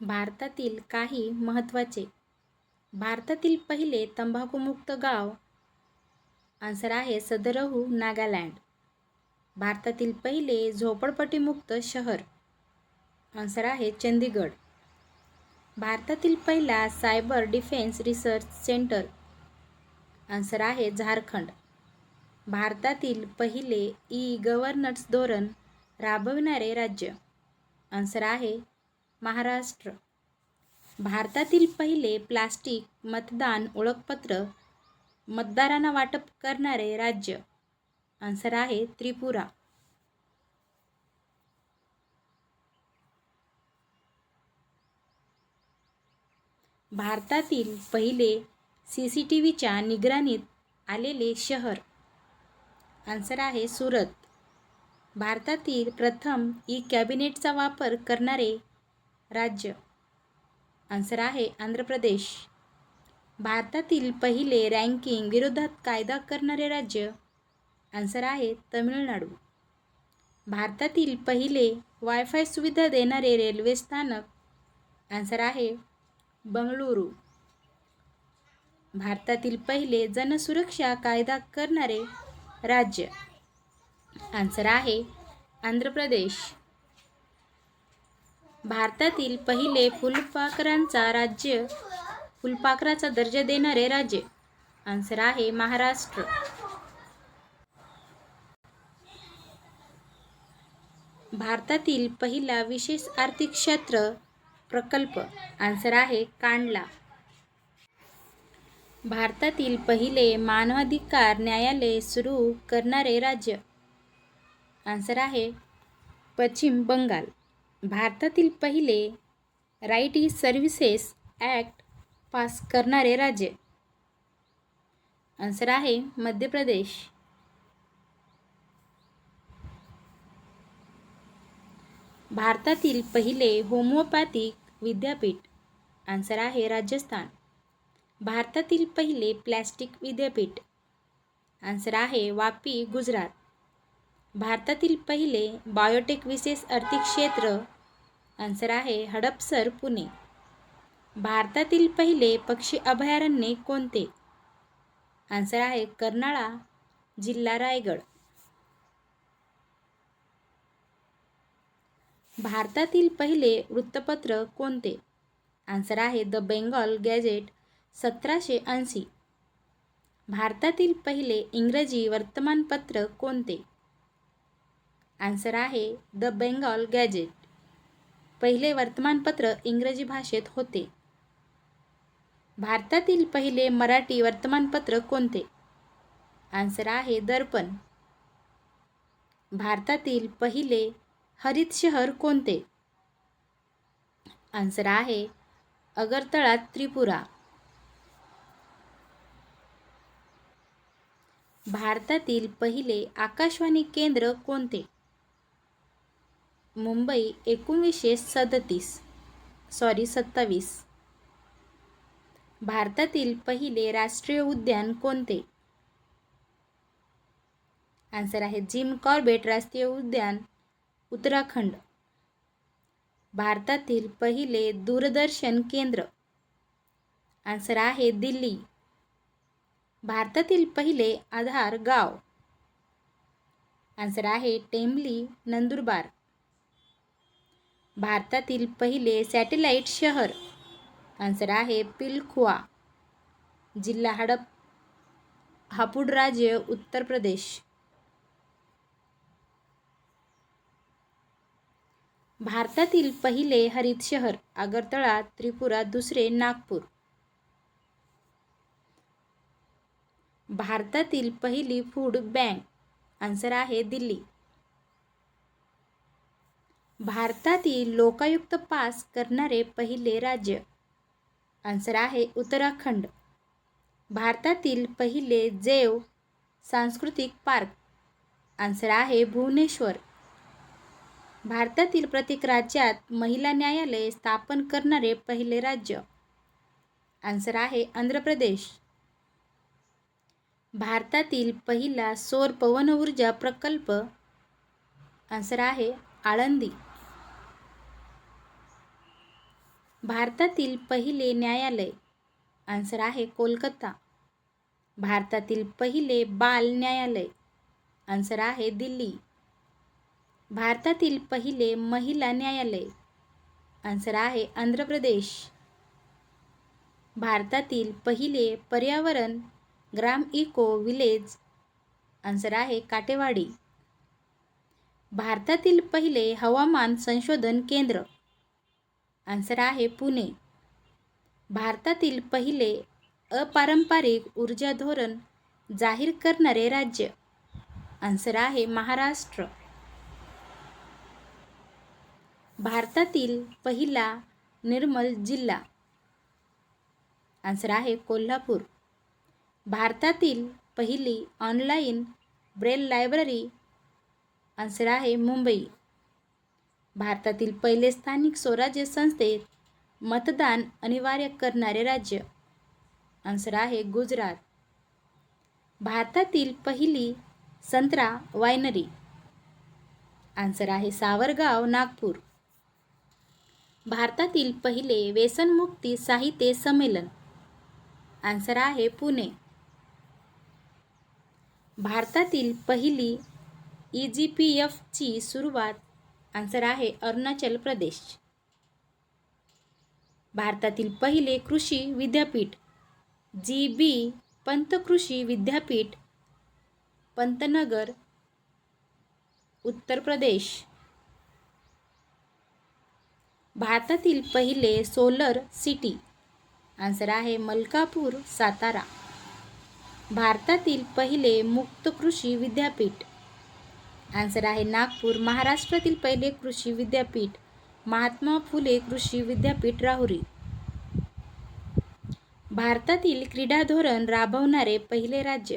भारतातील काही महत्त्वाचे. भारतातील पहिले तंबाखूमुक्त गाव आन्सर आहे सदरहू नागालँड. भारतातील पहिले झोपडपट्टीमुक्त शहर आन्सर आहे चंदीगड भारतातील पहिला cyber defence research centre answer आहे झारखंड. भारतातील पहिले ई गव्हर्नन्स धोरण राबविणारे राज्य आन्सर आहे महाराष्ट्र. भारतातील पहिले प्लास्टिक मतदान ओळखपत्र मतदारांना वाटप करणारे राज्य. आन्सर आहे त्रिपुरा. भारतातील पहिले सी सी टी व्हीच्या निगराणीत आलेले शहर. आन्सर आहे सुरत. भारतातील प्रथम ई कॅबिनेटचा वापर करणारे राज्य. आन्सर आहे आंध्र प्रदेश. भारतातील पहिले रँकिंग विरोधात कायदा करणारे राज्य. आन्सर आहे तमिळनाडू. भारतातील पहिले वायफाय सुविधा देणारे रेल्वे स्थानक. आन्सर आहे बंगळुरू. भारतातील पहिले जनसुरक्षा कायदा करणारे राज्य. आन्सर आहे आंध्र प्रदेश. भारतातील पहिले फुलपाखरांचा राज्य फुलपाखराचा दर्जा देणारे राज्य. आन्सर आहे महाराष्ट्र. भारतातील पहिला विशेष आर्थिक क्षेत्र प्रकल्प. आन्सर आहे कांडला. भारतातील पहिले मानवाधिकार न्यायालय सुरू करणारे राज्य. आन्सर आहे पश्चिम बंगाल. भारतातील पहिले राईट सर्व्हिसेस ॲक्ट पास करणारे राज्य. आन्सर आहे मध्य प्रदेश. भारतातील पहिले होमिओपॅथिक विद्यापीठ. आन्सर आहे राजस्थान. भारतातील पहिले प्लॅस्टिक विद्यापीठ. आन्सर आहे वापी गुजरात. भारतातील पहिले बायोटेक विशेष आर्थिक क्षेत्र. आन्सर आहे हडपसर पुणे. भारतातील पहिले पक्षी अभयारण्य कोणते? आन्सर आहे कर्नाळा जिल्हा रायगड. भारतातील पहिले वृत्तपत्र कोणते? आन्सर आहे द बेंगॉल गॅजेट सतराशे ऐंशी. भारतातील पहिले इंग्रजी वर्तमानपत्र कोणते? आन्सर आहे द बेंगॉल गॅजेट पहिले वर्तमानपत्र इंग्रजी भाषेत होते. भारतातील पहिले मराठी वर्तमानपत्र कोणते? आन्सर आहे दर्पण. भारतातील पहिले हरित शहर कोणते? आन्सर आहे अगरतळा त्रिपुरा. भारतातील पहिले आकाशवाणी केंद्र कोणते? मुंबई एकोणीसशे सदतीस. सॉरी सत्तावीस. भारतातील पहिले राष्ट्रीय उद्यान कोणते? आन्सर आहे जिम कॉर्बेट राष्ट्रीय उद्यान उत्तराखंड. भारतातील पहिले दूरदर्शन केंद्र. आन्सर आहे दिल्ली. भारतातील पहिले आधार गाव. आन्सर आहे टेंबली नंदुरबार. भारतातील पहिले सॅटेलाईट शहर. आन्सर आहे पिलखुआ जिल्हा हडप हापूड राज्य उत्तर प्रदेश. भारतातील पहिले हरित शहर आगरतळा त्रिपुरा दुसरे नागपूर. भारतातील पहिली फूड बँक आन्सर आहे दिल्ली. भारतातील लोकायुक्त पास करणारे पहिले राज्य. आन्सर आहे उत्तराखंड. भारतातील पहिले जैव सांस्कृतिक पार्क. आन्सर आहे भुवनेश्वर. भारतातील प्रत्येक राज्यात महिला न्यायालय स्थापन करणारे पहिले राज्य. आन्सर आहे आंध्र प्रदेश. भारतातील पहिला सौर पवन ऊर्जा प्रकल्प. आन्सर आहे आळंदी. भारतातील पहिले न्यायालय. आन्सर आहे कोलकाता. भारतातील पहिले बाल न्यायालय. आन्सर आहे दिल्ली. भारतातील पहिले महिला न्यायालय. आन्सर आहे आंध्र प्रदेश. भारतातील पहिले पर्यावरण ग्राम इको विलेज. आन्सर आहे काटेवाडी. भारतातील पहिले हवामान संशोधन केंद्र. आन्सर आहे पुणे. भारतातील पहिले अपारंपरिक ऊर्जा धोरण जाहीर करणारे राज्य. आन्सर आहे महाराष्ट्र. भारतातील पहिला निर्मल जिल्हा. आन्सर आहे कोल्हापूर. भारतातील पहिली ऑनलाईन ब्रेल लायब्ररी. आन्सर आहे मुंबई. भारतातील पहिले स्थानिक स्वराज्य संस्थेत मतदान अनिवार्य करणारे राज्य. आन्सर आहे गुजरात. भारतातील पहिली संत्रा वायनरी. आन्सर आहे सावरगाव नागपूर. भारतातील पहिले व्यसनमुक्ती साहित्य संमेलन. आन्सर आहे पुणे. भारतातील पहिली ई जी पी एफची सुरुवात आन्सर आहे अरुणाचल प्रदेश. भारतातील पहिले कृषी विद्यापीठ जी बी पंत कृषी विद्यापीठ पंतनगर उत्तर प्रदेश. भारतातील पहिले सोलर सिटी आन्सर आहे मलकापूर सातारा. भारतातील पहिले मुक्त कृषी विद्यापीठ आन्सर आहे नागपूर महाराष्ट्रातील पहिले कृषी विद्यापीठ. महात्मा फुले कृषी विद्यापीठ राहुरी. भारतातील क्रीडा धोरण राबवणारे पहिले राज्य.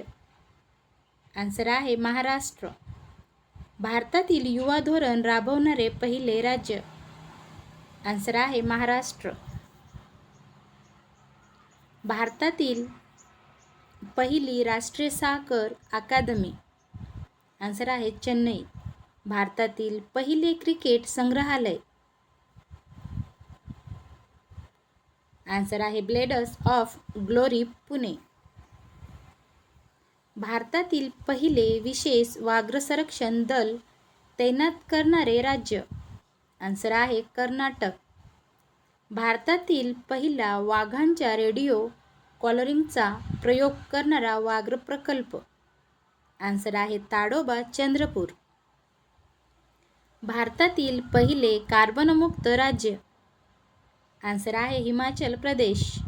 आन्सर आहे महाराष्ट्र. भारतातील युवा धोरण राबवणारे पहिले राज्य. आन्सर आहे महाराष्ट्र. भारतातील पहिली राष्ट्रीय साखर अकादमी. आन्सर आहे चेन्नई भारतातील पहिले क्रिकेट संग्रहालय. आन्सर आहे ब्लेडर्स ऑफ ग्लोरी पुणे. भारतातील पहिले विशेष वाघ्र संरक्षण दल तैनात करणारे राज्य. आन्सर आहे कर्नाटक. भारतातील पहिला वाघांच्या रेडिओ कॉलरिंगचा प्रयोग करणारा वाघ्र प्रकल्प. आन्सर आहे ताडोबा चंद्रपूर. भारतातील पहिले कार्बनमुक्त राज्य. आन्सर आहे हिमाचल प्रदेश.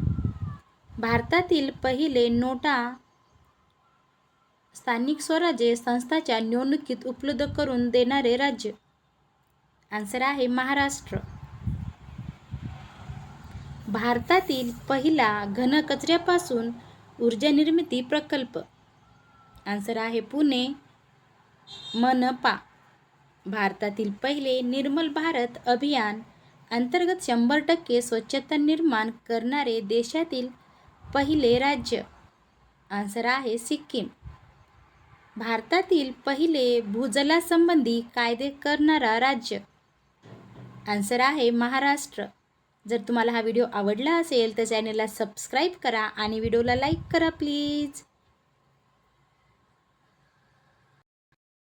भारतातील पहिले नोटा स्थानिक स्वराज्य संस्थाच्या निवडणुकीत उपलब्ध करून देणारे राज्य. आन्सर आहे महाराष्ट्र. भारतातील पहिला घनकचऱ्यापासून ऊर्जा निर्मिती प्रकल्प. आन्सर आहे पुणे. मनपा भारतातील पहिले निर्मल भारत अभियान. अंतर्गत शंभर टक्के स्वच्छता निर्माण करणारे देशातील पहिले राज्य. आन्सर आहे सिक्कीम. भारतातील पहिले भूजलासंबंधी कायदे करणारा राज्य. आन्सर आहे महाराष्ट्र. जर तुम्हाला हा व्हिडिओ आवडला असेल तर चॅनलला सबस्क्राईब करा आणि व्हिडिओला लाईक करा प्लीज.